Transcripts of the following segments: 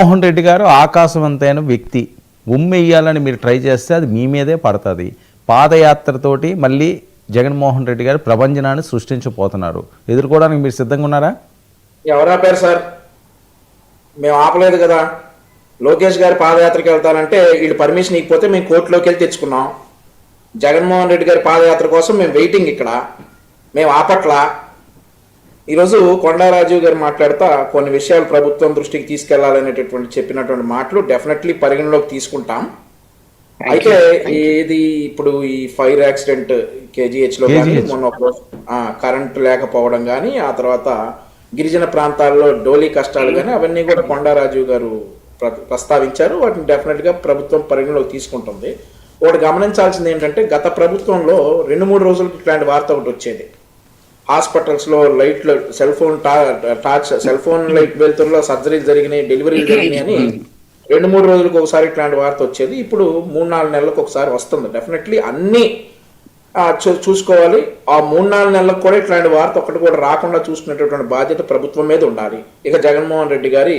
మోహన్ రెడ్డి గారు ఆకాశవంతైన వ్యక్తి. ఉమ్మెయ్యాలని మీరు ట్రై చేస్తే అది మీ మీదే పడుతుంది. పాదయాత్రతోటి మళ్ళీ జగన్మోహన్ రెడ్డి గారు ప్రభంజనాన్ని సృష్టించబోతున్నారు. ఎదుర్కోవడానికి మీరు సిద్ధంగా ఉన్నారా? ఎవరు ఆపారు సార్? మేము ఆపలేదు కదా. లోకేష్ గారి పాదయాత్రకి వెళ్తానంటే వీళ్ళు పర్మిషన్ ఇకపోతే మేము కోర్టులోకి వెళ్ళి తెచ్చుకున్నాం. జగన్మోహన్ రెడ్డి గారి పాదయాత్ర కోసం మేము వెయిటింగ్ ఇక్కడ. మేము ఆపట్ల. ఈరోజు కొండారాజు గారు మాట్లాడుతా కొన్ని విషయాలు ప్రభుత్వం దృష్టికి తీసుకెళ్ళాలనేటటువంటి చెప్పినటువంటి మాటలు డెఫినెట్లీ పరిగణలోకి తీసుకుంటాం. అయితే ఇది ఇప్పుడు ఈ ఫైర్ యాక్సిడెంట్ కేజీహెచ్. లో కానీ. మొన్న కరెంట్ లేకపోవడం కానీ ఆ తర్వాత గిరిజన ప్రాంతాల్లో డోలీ కష్టాలు కానీ అవన్నీ కూడా కొండారాజు గారు ప్ర- ప్రస్తావించారు. వాటిని డెఫినెట్గా ప్రభుత్వం పరిగణలోకి తీసుకుంటుంది. ఒకటి గమనించాల్సింది ఏంటంటే గత ప్రభుత్వంలో రెండు మూడు రోజులకి ఇట్లాంటి వార్త ఒకటి వచ్చేది. హాస్పిటల్స్లో లైట్లు cell phone torch cell phone light వెళ్తుల్లో సర్జరీలు జరిగినాయి డెలివరీలు జరిగినాయి అని రెండు మూడు రోజులకు ఒకసారి ఇట్లాంటి వార్త వచ్చేది. ఇప్పుడు మూడు నాలుగు నెలలకు ఒకసారి వస్తుంది. డెఫినెట్లీ అన్ని చూసుకోవాలి. ఆ మూడు నాలుగు నెలలకు కూడా ఇట్లాంటి వార్త ఒకటి కూడా రాకుండా చూసుకునేటటువంటి బాధ్యత ప్రభుత్వం మీద ఉండాలి. ఇక జగన్మోహన్ రెడ్డి గారి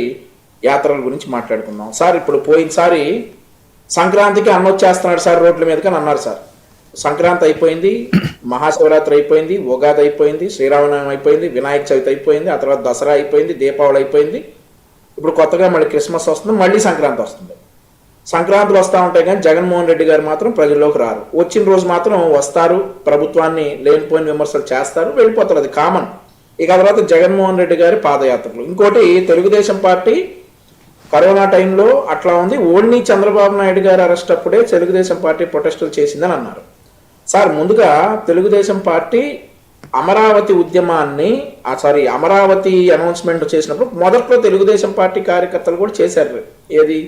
యాత్రల గురించి మాట్లాడుకుందాం. సార్ ఇప్పుడు పోయినసారి సంక్రాంతికి అన్న వచ్చేస్తున్నాడు సార్ రోడ్ల మీదకి అని అన్నారు సార్. సంక్రాంతి అయిపోయింది మహాశివరాత్రి అయిపోయింది ఉగాది అయిపోయింది శ్రీరామనవమి అయిపోయింది వినాయక చవితి అయిపోయింది ఆ తర్వాత దసరా అయిపోయింది దీపావళి అయిపోయింది. ఇప్పుడు కొత్తగా మళ్ళీ క్రిస్మస్ వస్తుంది మళ్ళీ సంక్రాంతి వస్తుంది. సంక్రాంతులు వస్తూ ఉంటాయి కానీ జగన్మోహన్ రెడ్డి గారు మాత్రం ప్రజల్లోకి రారు. వచ్చిన రోజు మాత్రం వస్తారు ప్రభుత్వాన్ని లేనిపోయిన విమర్శలు చేస్తారు వెళ్ళిపోతారు. అది కామన్. ఇక ఆ తర్వాత జగన్మోహన్ రెడ్డి గారి పాదయాత్రలు. ఇంకోటి తెలుగుదేశం పార్టీ కరోనా టైంలో అట్లా ఉంది. ఓన్లీ చంద్రబాబు నాయుడు గారు అరెస్ట్ అప్పుడే తెలుగుదేశం పార్టీ ప్రొటెస్టులు చేసిందని అన్నారు. సార్ ముందుగా తెలుగుదేశం పార్టీ అమరావతి ఉద్యమాన్ని ఆ సారీ అమరావతి అనౌన్స్మెంట్ చేసినప్పుడు మొదట్లో తెలుగుదేశం పార్టీ కార్యకర్తలు కూడా చేశారు. ఏది?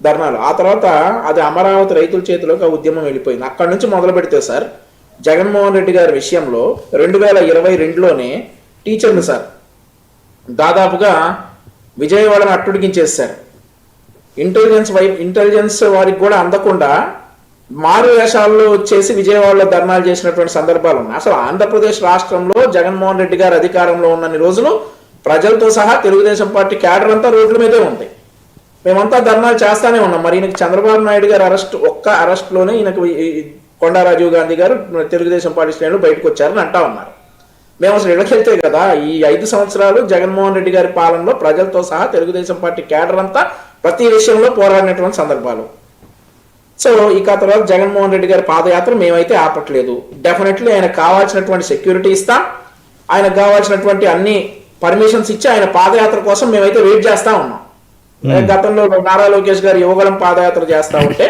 ధర్నాలు. ఆ తర్వాత అది అమరావతి రైతుల చేతిలోకి ఆ ఉద్యమం వెళ్ళిపోయింది. అక్కడి నుంచి మొదలు పెడితే సార్ జగన్మోహన్ రెడ్డి గారి విషయంలో రెండు వేల ఇరవై రెండులోనే టీచర్లు సార్ దాదాపుగా విజయవాడను అట్టుడికించేశారు ఇంటెలిజెన్స్ వైపు ఇంటెలిజెన్స్ వారికి కూడా అందకుండా మారు వేషాల్లో వచ్చేసి విజయవాడలో ధర్నాలు చేసినటువంటి సందర్భాలు ఉన్నాయి. అసలు ఆంధ్రప్రదేశ్ రాష్ట్రంలో జగన్మోహన్ రెడ్డి గారు అధికారంలో ఉన్నన్ని రోజులు ప్రజలతో సహా తెలుగుదేశం పార్టీ క్యాడర్ అంతా రోడ్ల మీదే ఉంది. మేమంతా ధర్నాలు చేస్తానే ఉన్నాం. మరి ఈయనకి చంద్రబాబు నాయుడు గారు అరెస్ట్ ఒక్క అరెస్ట్లోనే ఈయనకు ఈ- కొండా రాజీవ్ గాంధీ గారు తెలుగుదేశం పార్టీ శ్రేణులు బయటకు వచ్చారని అంటా ఉన్నారు. మేము అసలు ఇళ్ళకెళ్తే కదా ఈ ఐదు సంవత్సరాలు జగన్మోహన్ రెడ్డి గారి పాలనలో ప్రజలతో సహా తెలుగుదేశం పార్టీ క్యాడర్ అంతా ప్రతి విషయంలో పోరాడినటువంటి సందర్భాలు. సో ఇక తర్వాత జగన్మోహన్ రెడ్డి గారి పాదయాత్ర మేమైతే ఆపట్లేదు. డెఫినెట్లీ ఆయన కావాల్సినటువంటి సెక్యూరిటీ ఇస్తాం ఆయనకు కావాల్సినటువంటి అన్ని పర్మిషన్స్ ఇచ్చి ఆయన పాదయాత్ర కోసం మేమైతే వెయిట్ చేస్తా ఉన్నాం. గతంలో నారా లోకేష్ గారు యువగలం పాదయాత్ర చేస్తా ఉంటే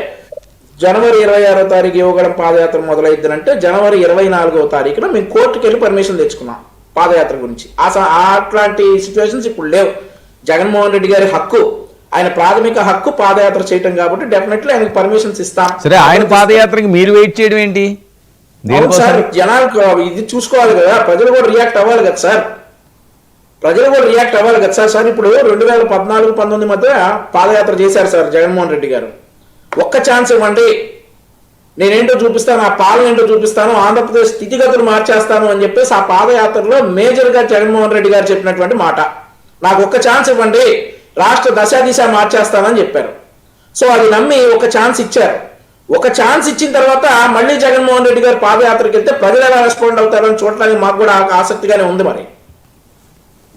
జనవరి ఇరవై ఆరో తారీఖు యువగలం పాదయాత్ర మొదలైద్దంటే జనవరి ఇరవై నాలుగో తారీఖున మేము కోర్టుకి వెళ్ళి పర్మిషన్ తెచ్చుకున్నాం పాదయాత్ర గురించి. ఆ అట్లాంటి సిచ్యువేషన్స్ ఇప్పుడు లేవు. జగన్మోహన్ రెడ్డి గారి హక్కు ఆయన ప్రాథమిక హక్కు పాదయాత్ర చేయటం కాబట్టి డెఫినెట్లీ ఆయనకు పర్మిషన్స్ ఇస్తాం. సరే ఆయన పాదయాత్రకి మీరు వెయిట్ చేయడం ఏంటి? సార్ జనాలకు ఇది చూసుకోవాలి కదా ప్రజలు కూడా రియాక్ట్ అవ్వాలి కదా సార్. ప్రజలు కూడా రియాక్ట్ అవ్వాలి కదా సార్. సార్ ఇప్పుడు రెండు వేల పద్నాలుగు పంతొమ్మిది మధ్య పాదయాత్ర చేశారు సార్ జగన్మోహన్ రెడ్డి గారు. ఒక్క ఛాన్స్ ఇవ్వండి. నేనేంటో చూపిస్తాను ఆ పాలన ఏంటో చూపిస్తాను ఆంధ్రప్రదేశ్ స్థితిగతులు మార్చేస్తాను అని చెప్పేసి ఆ పాదయాత్రలో మేజర్గా జగన్మోహన్ రెడ్డి గారు చెప్పినటువంటి మాట. నాకు ఒక్క ఛాన్స్ ఇవ్వండి. రాష్ట్ర దశ దిశ మార్చేస్తానని చెప్పారు. సో అది నమ్మి ఒక ఛాన్స్ ఇచ్చారు. ఒక ఛాన్స్ ఇచ్చిన తర్వాత మళ్ళీ జగన్మోహన్ రెడ్డి గారు పాదయాత్రకి వెళ్తే ప్రజలు ఎలా రెస్పాండ్ అవుతారని చూడడానికి మాకు కూడా ఆసక్తిగానే ఉంది మరి.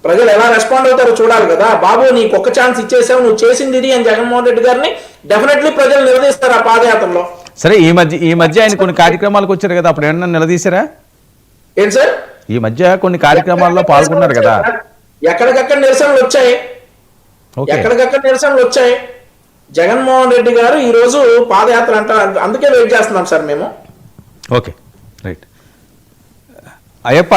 ప్రజలు ఎలా రెస్పాండ్ అవుతారో చూడాలి కదా. బాబు నీకు ఒక ఛాన్స్ ఇచ్చేసావు నువ్వు చేసింది ఇది అని జగన్మోహన్ రెడ్డి గారిని డెఫినెట్లీ ప్రజలు నిలదీస్తారు ఆ పాదయాత్రలో. సరే ఈ మధ్య ఈ మధ్య ఆయన కొన్ని కార్యక్రమాలకు వచ్చారు కదా అప్పుడు ఏమన్నా నిలదీశారా? ఏంటి సార్? ఈ మధ్య కొన్ని కార్యక్రమాల్లో పాల్గొన్నారు కదా. ఎక్కడికక్కడ నిరసనలు వచ్చాయి. ఎక్కడికక్కడ నిరసనలు వచ్చాయి. జగన్మోహన్ రెడ్డి గారు ఈ రోజు పాదయాత్ర అంట అందుకే వెయిట్ చేస్తున్నాం సార్ మేము. Okay right. అయ్యప్ప